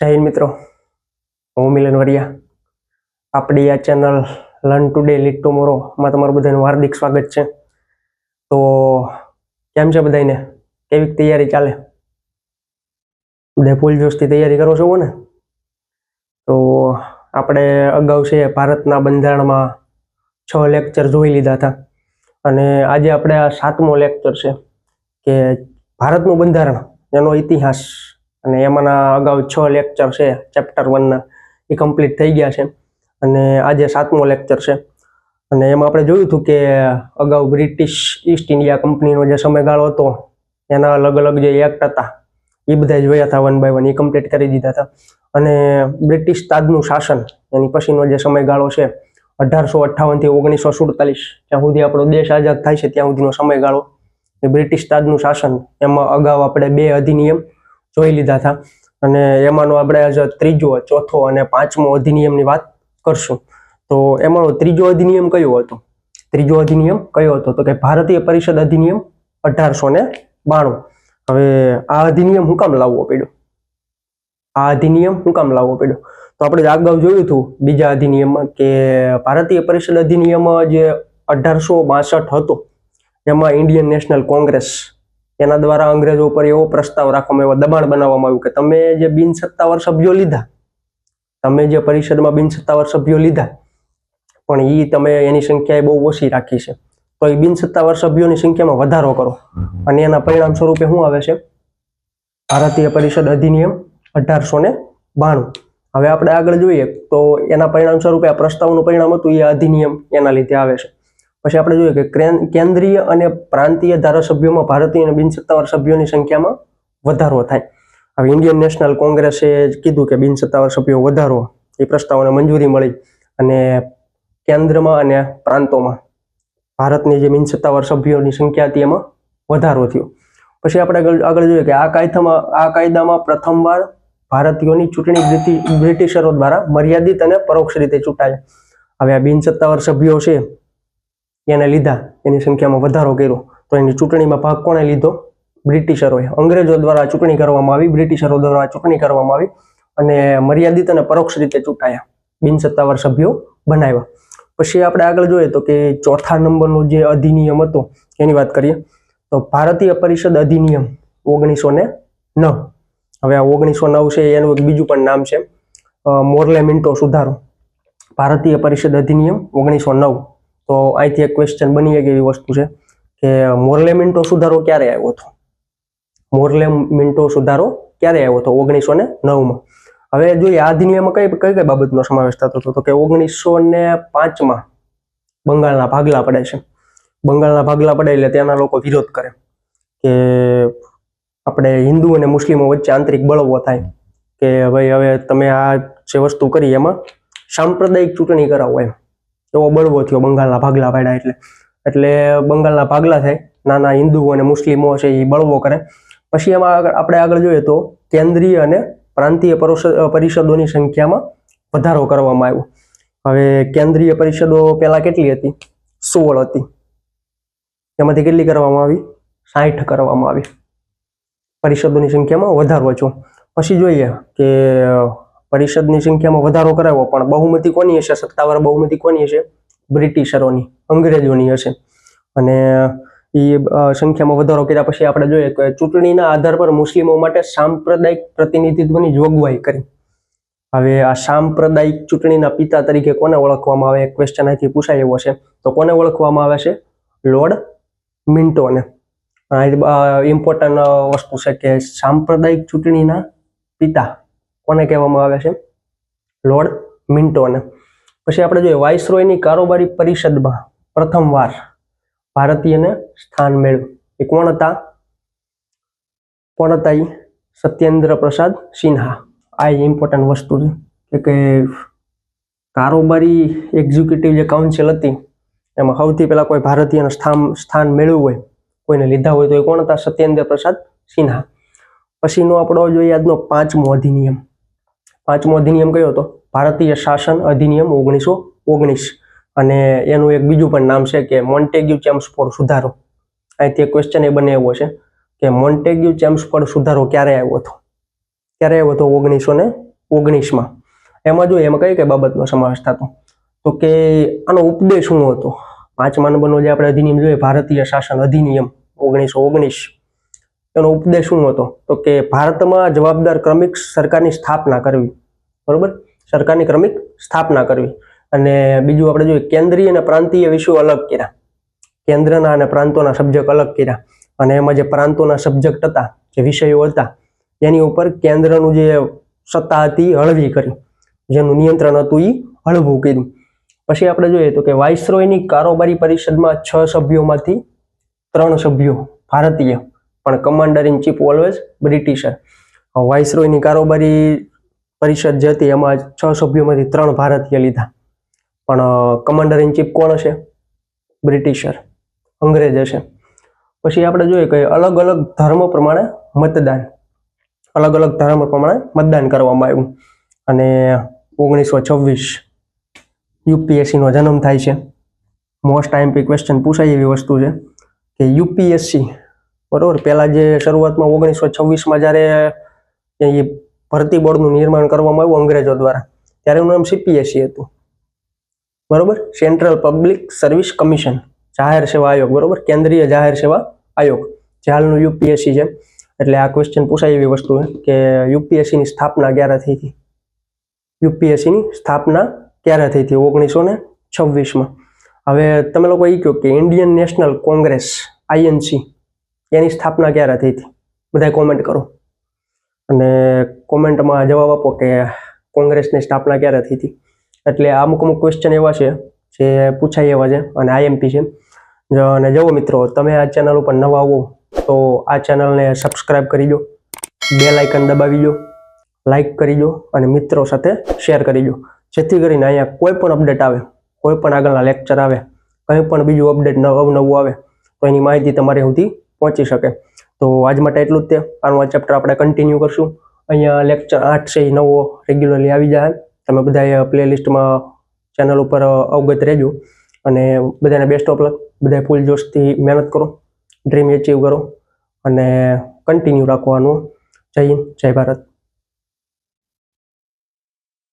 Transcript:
જય હિન્દ મિત્રો. હું મિલન વરિયા આપણી આ channel learn today lead tomorrow માં તમારું બધાનું હાર્દિક સ્વાગત છે. તો કેમ છે બધાને કેવી તૈયારી ચાલે? બધા ફૂલ જોશથી તૈયારી કરો છો ને? તો આપણે અગાઉ છે ભારતના બંધારણમાં છ લેક્ચર જોઈ લીધા હતા. અને આજે આપણે આ સાતમો લેક્ચર છે કે ભારતનું બંધારણ, એનો ઇતિહાસ અને એમાંના અગાઉ છ લેક્ચર છે ચેપ્ટર વનના એ કમ્પ્લીટ થઈ ગયા છે. અને આજે સાતમો લેક્ચર છે. અને એમાં આપણે જોયું હતું કે અગાઉ બ્રિટિશ ઈસ્ટ ઇન્ડિયા કંપનીનો જે સમયગાળો હતો, એના અલગ અલગ જે એક્ટ હતા, એ બધા જોયા હતા વન બાય વન એ કમ્પ્લીટ કરી દીધા હતા. અને બ્રિટિશ તાજનું શાસન, એની પછીનો જે સમયગાળો છે, અઢારસો અઠ્ઠાવનથી ઓગણીસો સુડતાલીસ, જ્યાં સુધી આપણો દેશ આઝાદ થાય છે, ત્યાં સુધીનો સમયગાળો. એ બ્રિટિશ તાજનું શાસન, એમાં અગાઉ આપણે બે અધિનિયમ જોઈ લીધા હતા. અને એમાંનો આપણે ત્રીજો, ચોથો અને પાંચમો અધિનિયમની વાત કરશું. તો એમાંનો ત્રીજો અધિનિયમ કયો હતો? ત્રીજો અધિનિયમ કયો હતો? તો કે ભારતીય પરિષદ અધિનિયમ અઢારસો ને બાણું. હવે આ અધિનિયમ હું કામ લાવવો પડ્યો? આ અધિનિયમ હું કામ લાવવો પડ્યો? તો આપણે અગાઉ જોયું હતું, બીજા અધિનિયમમાં કે ભારતીય પરિષદ અધિનિયમ જે અઢારસો બાસઠ હતો. એમાં ઇન્ડિયન નેશનલ કોંગ્રેસ એના દ્વારા અંગ્રેજો ઉપર એવો પ્રસ્તાવ રાખવામાં એવો દબાણ બનાવવામાં આવ્યું કે તમે જે બિન સત્તાવાર સભ્યો લીધા, તમે જે પરિષદમાં બિન સત્તાવાર સભ્યો લીધા, પણ એ તમે એની સંખ્યા બહુ ઓછી રાખી છે. તો એ બિન સત્તાવાર સભ્યોની સંખ્યામાં વધારો કરો. અને એના પરિણામ સ્વરૂપે શું આવે છે? ભારતીય પરિષદ અધિનિયમ અઢારસો ને બાણું. હવે આપણે આગળ જોઈએ તો એના પરિણામ સ્વરૂપે આ પ્રસ્તાવનું પરિણામ હતું એ અધિનિયમ એના લીધે આવે છે. પછી આપણે જોઈએ કે કેન્દ્રીય અને પ્રાંતીય ધારાસભ્યોમાં ભારતીય અને બિનસત્તાવાર સભ્યોની સંખ્યામાં વધારો થાય. હવે ઇન્ડિયન નેશનલ કોંગ્રેસે કીધું કે બિનસત્તાવાર સભ્યો વધારો. એ પ્રસ્તાવને મંજૂરી મળી અને કેન્દ્રમાં અને પ્રાંતોમાં ભારતની જે બિનસત્તાવાર સભ્યોની સંખ્યા હતી એમાં વધારો થયો. પછી આપણે આગળ જોઈએ કે આ કાયદામાં આ કાયદામાં પ્રથમવાર ભારતીયોની ચૂંટણી બ્રિટિશરો દ્વારા મર્યાદિત અને પરોક્ષ રીતે ચૂંટાયા. હવે આ બિનસત્તાવાર સભ્યો છે એને લીધા, એની સંખ્યામાં વધારો કર્યો. તો એની ચૂંટણીમાં ભાગ કોણે લીધો? બ્રિટિશરોએ. અંગ્રેજો દ્વારા ચૂંટણી કરવામાં આવી, બ્રિટિશરો દ્વારા ચૂંટણી કરવામાં આવી અને મર્યાદિત અને પરોક્ષ રીતે ચૂંટાયા. બિનસત્તાવાર સભ્યો બનાવ્યા. પછી આપણે આગળ જોઈએ તો કે ચોથા નંબરનો જે અધિનિયમ હતો, એની વાત કરીએ. તો ભારતીય પરિષદ અધિનિયમ ઓગણીસો ને નવ. હવે આ ઓગણીસો નવ છે, એનું એક બીજું પણ નામ છે. મોરલે મિન્ટો સુધારો. ભારતીય પરિષદ અધિનિયમ ઓગણીસો નવ. તો અહીંથી એક ક્વેશ્ચન બની શકે એવી વસ્તુ છે કે મોર્લે મિન્ટો સુધારો ક્યારે આવ્યો હતો? મોર્લે મિન્ટો સુધારો ક્યારે આવ્યો હતો? ઓગણીસો ને નવમાં. હવે જોઈએ, આ અધિનિયમમાં કઈ કઈ કઈ બાબતનો સમાવેશ થતો હતો? તો કે ઓગણીસો ને પાંચમાં બંગાળના ભાગલા પડે છે. બંગાળના ભાગલા પડે એટલે ત્યાંના લોકો વિરોધ કરે કે આપણે હિન્દુ અને મુસ્લિમો વચ્ચે આંતરિક બળવો થાય. કે ભાઈ, હવે તમે આ જે વસ્તુ કરી એમાં સાંપ્રદાયિક ચૂંટણી કરાવો એમ. એવો બળવો થયો બંગાળના ભાગલા પાડ્યા એટલે. એટલે બંગાળના ભાગલા થાય, નાના હિન્દુઓ અને મુસ્લિમો છે એ બળવો કરે. પછી એમાં આગળ, આપણે આગળ જોઈએ તો કેન્દ્રીય અને પ્રાંતીય પરોષ- પરિષદોની સંખ્યામાં વધારો કરવામાં આવ્યો. હવે કેન્દ્રીય પરિષદો પહેલા કેટલી હતી? સોળ હતી. એમાંથી કેટલી કરવામાં આવી? સાઠ કરવામાં આવી. પરિષદોની સંખ્યામાં વધારો છો પછી જોઈએ કે પરિષદની સંખ્યામાં વધારો કરાવ્યો પણ બહુમતી કોની હશે? સત્તાવાર બહુમતી કોની હશે? બ્રિટિશરોની, અંગ્રેજોની હશે. અને એ સંખ્યામાં વધારો કર્યા પછી આપણે જોઈએ કે ચૂંટણીના આધાર પર મુસ્લિમો માટે સાંપ્રદાયિક પ્રતિનિધિત્વની જોગવાઈ કરી. હવે આ સાંપ્રદાયિક ચૂંટણીના પિતા તરીકે કોને ઓળખવામાં આવે? ક્વેશ્ચન અહીંથી પૂછાય એવો છે. તો કોને ઓળખવામાં આવે છે? લોર્ડ મિન્ટોને. ઇમ્પોર્ટન્ટ વસ્તુ છે કે સાંપ્રદાયિક ચૂંટણીના પિતા કોને કહેવામાં આવે છે? લોર્ડ મિન્ટોને. પછી આપણે જોઈએ, વાઇસરોયની કારોબારી પરિષદમાં પ્રથમવાર ભારતીયને સ્થાન મેળવ્યું. એ કોણ હતા? કોણ હતા એ સત્યેન્દ્ર પ્રસાદ સિન્હા. આ ઇમ્પોર્ટન્ટ વસ્તુ છે, કે કારોબારી એક્ઝિક્યુટિવ જે કાઉન્સિલ હતી, એમાં સૌથી પહેલા કોઈ ભારતીયનું સ્થાન સ્થાન મેળવ્યું હોય, કોઈને લીધા હોય તો એ કોણ હતા? સત્યેન્દ્ર પ્રસાદ સિન્હા. પછીનો આપણો જોઈએ આજનો પાંચમો અધિનિયમ. પાંચમો અધિનિયમ કયો હતો? ભારતીય શાસન અધિનિયમ ઓગણીસો ઓગણીસ. અને એનું એક બીજું પણ નામ છે કે મોન્ટેગ્યુ ચેમ્સફોર્ડ સુધારો. અહીંથી એક ક્વેશ્ચન એ બને એવો છે કે મોન્ટેગ્યુ ચેમ્સફોર્ડ સુધારો ક્યારે આવ્યો હતો? ક્યારે આવ્યો હતો? ઓગણીસો ને ઓગણીસમાં. એમાં જોઈએ એમાં કઈ કઈ બાબતનો સમાવેશ થતો. તો કે આનો ઉપદેશ શું હતો? પાંચમા નંબરનો જે આપણે અધિનિયમ જોઈએ ભારતીય શાસન અધિનિયમ ઓગણીસો ઓગણીસ. એનો ઉપદેશ શું હતો? તો કે ભારતમાં જવાબદાર ક્રમિક સરકારની સ્થાપના કરવી. બરોબર? સરકારની ક્રમિક સ્થાપના કરવી. અને બીજું આપણે જોઈએ, કેન્દ્રીય અને પ્રાંતીય વિષયો અલગ કર્યા. કેન્દ્રના અને પ્રાંતોના સબ્જેક્ટ અલગ કર્યા. અને એમાં જે પ્રાંતોના સબ્જેક્ટ હતા, જે વિષયો હતા, એની ઉપર કેન્દ્રનું જે સત્તા હતી હળવી કરી. જેનું નિયંત્રણ હતું એ હળવું કર્યું. પછી આપણે જોઈએ તો કે વાઇસરોયની કારોબારી પરિષદમાં છ સભ્યોમાંથી ત્રણ સભ્યો ભારતીય, પણ commander in chief always Britisher વાઇસરોયની કારોબારી પરિષદ જે હતી એમાં છ સભ્યોમાંથી ત્રણ ભારતીય લીધા. પણ કમાન્ડર ઇન ચીફ કોણ હશે? બ્રિટિશર. અંગ્રેજ હશે. પછી આપણે જોઈએ કે અલગ અલગ ધર્મ પ્રમાણે મતદાન. અલગ અલગ ધર્મ પ્રમાણે મતદાન કરવામાં આવ્યું. અને ઓગણીસો છવ્વીસ યુપીએસસીનો જન્મ થાય છે. મોસ્ટ આઈએમપી ક્વેશ્ચન પૂછાય એવી વસ્તુ છે કે યુપીએસસી, બરાબર? પહેલાં જે શરૂઆતમાં ઓગણીસો છવ્વીસમાં જ્યારે ભરતી બોર્ડનું નિર્માણ કરવામાં આવ્યું અંગ્રેજો દ્વારા. ત્યારે એનું નામ સીપીએસસી હતું. બરોબર? સેન્ટ્રલ પબ્લિક સર્વિસ કમિશન જાહેર સેવા આયોગ, બરોબર? કેન્દ્રીય જાહેર સેવા આયોગ. જે હાલનું યુપીએસસી છે. એટલે આ ક્વેશ્ચન પૂછાય એવી વસ્તુ છે કે યુપીએસસીની સ્થાપના ક્યારે થઈ હતી? યુપીએસસીની સ્થાપના ક્યારે થઈ હતી? ઓગણીસો ને છવ્વીસમાં. હવે તમે લોકો એ કહો કે ઇન્ડિયન નેશનલ કોંગ્રેસ આઈએનસી એની સ્થાપના ક્યારે થઈ હતી? બધા કોમેન્ટ કરો. અને કોમેન્ટમાં જવાબ આપો કે કોંગ્રેસની સ્થાપના ક્યારે થઈ હતી. એટલે અમુક અમુક ક્વેશ્ચન એવા છે, જે પૂછાય એવા છે અને આઈએમપી છે. અને જવો મિત્રો, તમે આ ચેનલ ઉપર નવા આવો તો આ ચેનલને સબસ્ક્રાઈબ કરી દો. બે લાઇકન દબાવી દો. લાઈક કરી દો અને મિત્રો સાથે શેર કરી દો. જેથી કરીને અહીંયા કોઈ પણ અપડેટ આવે, કોઈ પણ આગળના લેક્ચર આવે, કંઈ પણ બીજું અપડેટ અવનવું આવે, તો એની માહિતી તમારે સુધી પહોંચી શકે. તો આજ માટે એટલું જ તે. આનું આ ચેપ્ટર આપણે કન્ટિન્યુ કરશું. અહીંયા લેક્ચર આઠ છે નવો રેગ્યુલરલી આવી જાય. તમે બધા પ્લેલિસ્ટમાં ચેનલ ઉપર અવગત રહેજો. અને બધાને બેસ્ટ ઓફ લક બધા ફૂલ જોશથી મહેનત કરો. ડ્રીમ એચીવ કરો. અને કન્ટિન્યુ રાખવાનું. જય હિન્દ, જય ભારત.